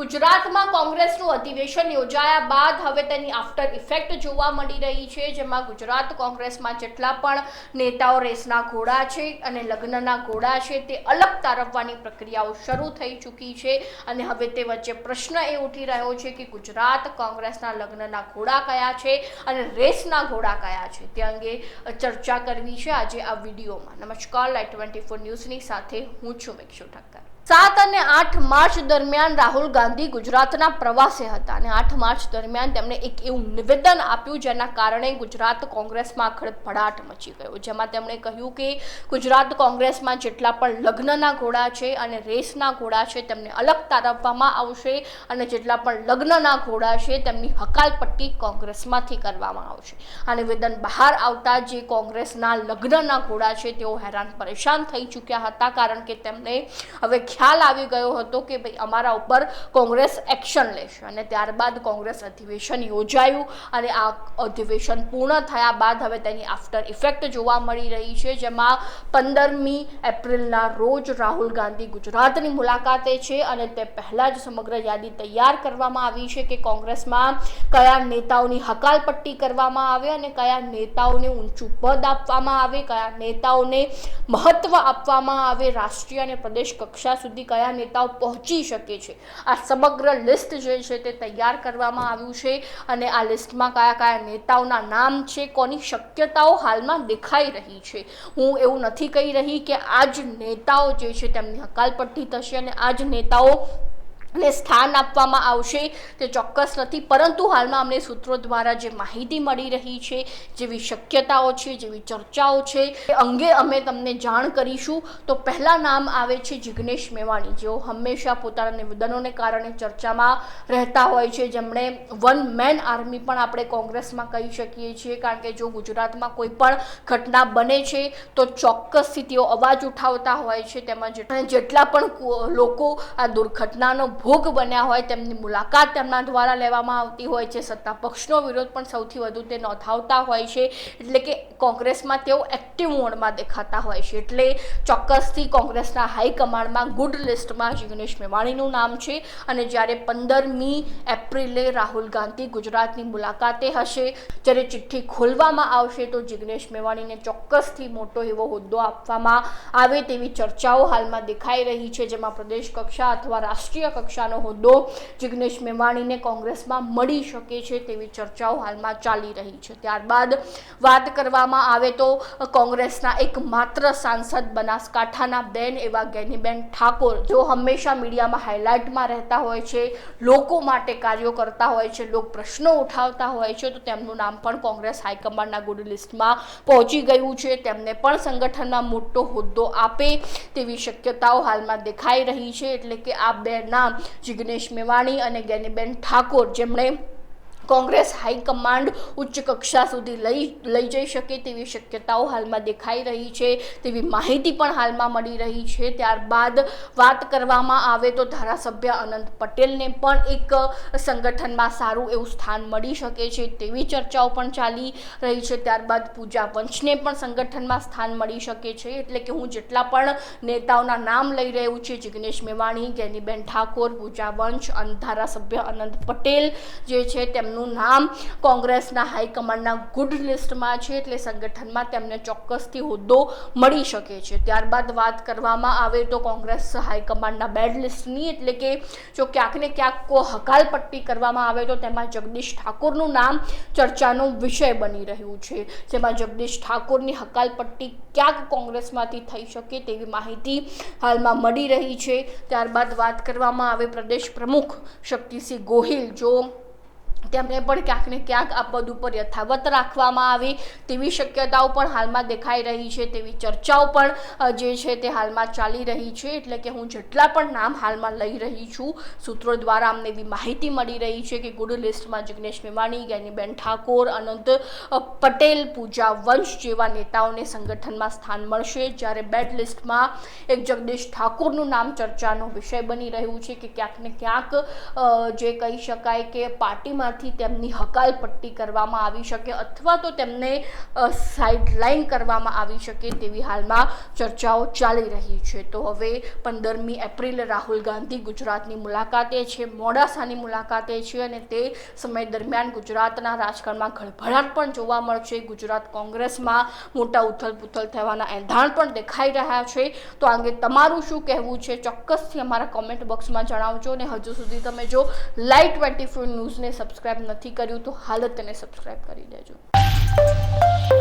ગુજરાતમાં કોંગ્રેસનું અધિવેશન યોજાયા બાદ હવે તેની આફ્ટર ઇફેક્ટ જોવા મળી રહી છે, જેમાં ગુજરાત કોંગ્રેસમાં જેટલા પણ નેતાઓ રેસના ઘોડા છે અને લગ્નના ઘોડા છે, તે અલગ તારવવાની પ્રક્રિયાઓ શરૂ થઈ ચૂકી છે અને હવે તે વચ્ચે પ્રશ્ન એ ઉઠી રહ્યો છે કે ગુજરાત કોંગ્રેસના લગ્નના ઘોડા કયા છે અને રેસના ઘોડા કયા છે. તે અંગે ચર્ચા કરવી છે આજે આ વિડીયોમાં. નમસ્કાર લાઈટ ટ્વેન્ટી ફોર ન્યૂઝની સાથે હું છું મિક્ષુ ઠક્કર. સાત અને આઠ માર્ચ દરમિયાન રાહુલ ગાંધી ગુજરાતના પ્રવાસે હતા અને આઠ માર્ચ દરમિયાન તેમણે એક એવું નિવેદન આપ્યું જેના કારણે ગુજરાત કોંગ્રેસમાં ખડભડાટ મચી ગયો. જેમાં તેમણે કહ્યું કે ગુજરાત કોંગ્રેસમાં જેટલા પણ લગ્નના ઘોડા છે અને રેસના ઘોડા છે તેમને અલગ તારવવામાં આવશે અને જેટલા પણ લગ્નના ઘોડા છે તેમની હકાલપટ્ટી કોંગ્રેસમાંથી કરવામાં આવશે. આ નિવેદન બહાર આવતા જે કોંગ્રેસના લગ્નના ઘોડા છે તેઓ હેરાન પરેશાન થઈ ચૂક્યા હતા કારણ કે તેમને હવે ખ્યાલ આવી ગયો હતો કે ભાઈ અમારા ઉપર કોંગ્રેસ એક્શન લેશે. અને ત્યારબાદ કોંગ્રેસ અધિવેશન યોજાયું અને આ અધિવેશન પૂર્ણ થયા બાદ હવે તેની આફ્ટર ઇફેક્ટ જોવા મળી રહી છે, જેમાં પંદરમી એપ્રિલના રોજ રાહુલ ગાંધી ગુજરાતની મુલાકાતે છે અને તે પહેલાં જ સમગ્ર યાદી તૈયાર કરવામાં આવી છે કે કોંગ્રેસમાં કયા નેતાઓની હકાલપટ્ટી કરવામાં આવે અને કયા નેતાઓને ઊંચું પદ આપવામાં આવે, કયા નેતાઓને મહત્ત્વ આપવામાં આવે, રાષ્ટ્રીય અને પ્રદેશ કક્ષા સુધી કયા નેતાઓ પહોંચી શકે છે? આ સમગ્ર લિસ્ટ જે છે તે તૈયાર કરવામાં આવ્યું છે અને આ લિસ્ટમાં કયા કયા નેતાઓના નામ છે, કોની શક્યતાઓ હાલમાં દેખાઈ રહી છે? હું એવું નથી કહી રહી કે આ જ નેતાઓ જે છે તેમની હકાલપટ્ટી થશે અને આ જ નેતાઓ ને સ્થાન આપવામાં આવશે. તે ચોક્કસ નથી, પરંતુ હાલમાં અમને સૂત્રો દ્વારા જે માહિતી મળી રહી છે, જેવી શક્યતાઓ છે, જેવી ચર્ચાઓ છે, એ અંગે અમે તમને જાણ કરીશું. તો પહેલાં નામ આવે છે જિગ્નેશ મેવાણી. જેઓ હંમેશા પોતાના નિવેદનોને કારણે ચર્ચામાં રહેતા હોય છે. જેમણે વન મેન આર્મી પણ આપણે કોંગ્રેસમાં કહી શકીએ છીએ, કારણ કે જો ગુજરાતમાં કોઈ પણ ઘટના બને છે, તો ચોક્કસથી તેઓ અવાજ ઉઠાવતા હોય છે. તેમજ જેટલા પણ લોકો આ દુર્ઘટનાનો ભોગ બન્યા હોય તેમની મુલાકાત તેમના દ્વારા લેવામાં આવતી હોય છે. સત્તા પક્ષનો વિરોધ પણ સૌથી વધુ તે નોંધાવતા હોય છે. એટલે કે કોંગ્રેસમાં તેઓ એક્ટિવ મોડમાં દેખાતા હોય છે. એટલે ચોક્કસથી કોંગ્રેસના હાઈકમાન્ડમાં ગુડ લિસ્ટમાં જિગ્નેશ મેવાણીનું નામ છે. અને જ્યારે પંદરમી એપ્રિલે રાહુલ ગાંધી ગુજરાતની મુલાકાતે હશે, જ્યારે ચિઠ્ઠી ખોલવામાં આવશે, તો જિગ્નેશ મેવાણીને ચોક્કસથી મોટો એવો હોદ્દો આપવામાં આવે તેવી ચર્ચાઓ હાલમાં દેખાઈ રહી છે. જેમાં પ્રદેશ કક્ષા અથવા રાષ્ટ્રીય કક્ષાનો હોદ્દો જિગ્નેશ મેવાણીને કોંગ્રેસમાં મળી શકે છે તેવી ચર્ચાઓ હાલમાં ચાલી રહી છે. ત્યારબાદ વાત કરવામાં આવે તો કોંગ્રેસના એકમાત્ર સાંસદ બનાસકાંઠાના બેન એવા ગેનીબેન ઠાકોર, જો હંમેશા મીડિયામાં હાઇલાઇટમાં રહેતા હોય છે, લોકો માટે કાર્યો કરતા હોય છે, લોક પ્રશ્નો ઉઠાવતા હોય છે, તો તેમનું નામ પણ કોંગ્રેસ હાઈકમાન્ડના ગુડ લિસ્ટમાં પહોંચી ગયું છે. તેમને પણ સંગઠનમાં મોટો હોદ્દો આપે તેવી શક્યતાઓ હાલમાં દેખાઈ રહી છે. એટલે કે આ બે નામ જિગ્નેશ મેવાણી અને ગેનીબેન ઠાકોર જેમણે કોંગ્રેસ હાઈકમાન્ડ ઉચ્ચ કક્ષા સુધી લઈ લઈ જઈ શકે તેવી શક્યતાઓ હાલમાં દેખાઈ રહી છે. તેવી માહિતી પણ હાલમાં મળી રહી છે. ત્યારબાદ વાત કરવામાં આવે તો ધારાસભ્ય અનંત પટેલને પણ એક સંગઠનમાં સારું એવું સ્થાન મળી શકે છે તેવી ચર્ચાઓ પણ ચાલી રહી છે. ત્યારબાદ પૂજા વંશને પણ સંગઠનમાં સ્થાન મળી શકે છે. એટલે કે હું જેટલા પણ નેતાઓના નામ લઈ રહ્યું છે, જિગ્નેશ મેવાણી, ગેનીબેન ઠાકોર, પૂજા વંશ, અને ધારાસભ્ય અનંત પટેલ જે છે, તેમનું નામ કોંગ્રેસના હાઈકમાન્ડના ગુડ લિસ્ટમાં છે એટલે સંગઠનમાં તેમને ચોક્કસથી હોદ્દો મળી શકે છે. ત્યારબાદ વાત કરવામાં આવે તો કોંગ્રેસ હાઈકમાન્ડના બેડ લિસ્ટની એટલે કે જો ક્યાંક ને ક્યાંક હકાલપટ્ટી કરવામાં આવે તો તેમાં જગદીશ ઠાકોરનું નામ ચર્ચાનો વિષય બની રહ્યું છે. જેમાં જગદીશ ઠાકોરની હકાલપટ્ટી ક્યાંક કોંગ્રેસમાંથી થઈ શકે તેવી માહિતી હાલમાં મળી રહી છે. ત્યારબાદ વાત કરવામાં આવે પ્રદેશ પ્રમુખ શક્તિસિંહ ગોહિલ. જો તેમને પણ ક્યાંક ને ક્યાંક આ પદ ઉપર યથાવત રાખવામાં આવે. તેવી શક્યતાઓ પણ હાલમાં દેખાઈ રહી છે. તેવી ચર્ચાઓ પણ જે છે તે હાલમાં ચાલી રહી છે. એટલે કે હું જેટલા પણ નામ હાલમાં લઈ રહી છું, સૂત્રો દ્વારા અમને એવી માહિતી મળી રહી છે કે ગુડ લિસ્ટમાં જિગ્નેશ મેવાણી જ્ઞાનીબેન ઠાકોર, અનંત પટેલ, પૂજા વંશ જેવા નેતાઓને સંગઠનમાં સ્થાન મળશે. જ્યારે બેડ લિસ્ટમાં એક જગદીશ ઠાકોરનું નામ ચર્ચાનો વિષય બની રહ્યું છે કે ક્યાંક ને ક્યાંક જે કહી શકાય કે પાર્ટીમાં નથી તેમની હકાલપટ્ટી કરવામાં આવી શકે અથવા તો તેમને સાઇડલાઇન કરવામાં આવી શકે તેવી હાલમાં ચર્ચાઓ ચાલી રહી છે. તો હવે પંદરમી એપ્રિલે રાહુલ ગાંધી ગુજરાતની મુલાકાતે છે, મોડાસાની મુલાકાતે છે અને તે સમય દરમિયાન ગુજરાતના રાજકારણમાં ખળભળાટ પણ જોવા મળશે. ગુજરાત કોંગ્રેસમાં મોટા ઉથલ-પુથલ થવાના એંધાણ પણ દેખાઈ રહ્યા છે. તો આ અંગે તમારું શું કહેવું છે? ચોક્કસથી અમારા કોમેન્ટ બોક્સમાં જણાવજો અને હજુ સુધી તમે જો લાઈવ ટ્વેન્ટી ફોર ન્યૂઝને સબસ્ક્રાઇબ નથી કર્યું તો હાલ જ તેને સબસ્ક્રાઈબ કરી દેજો.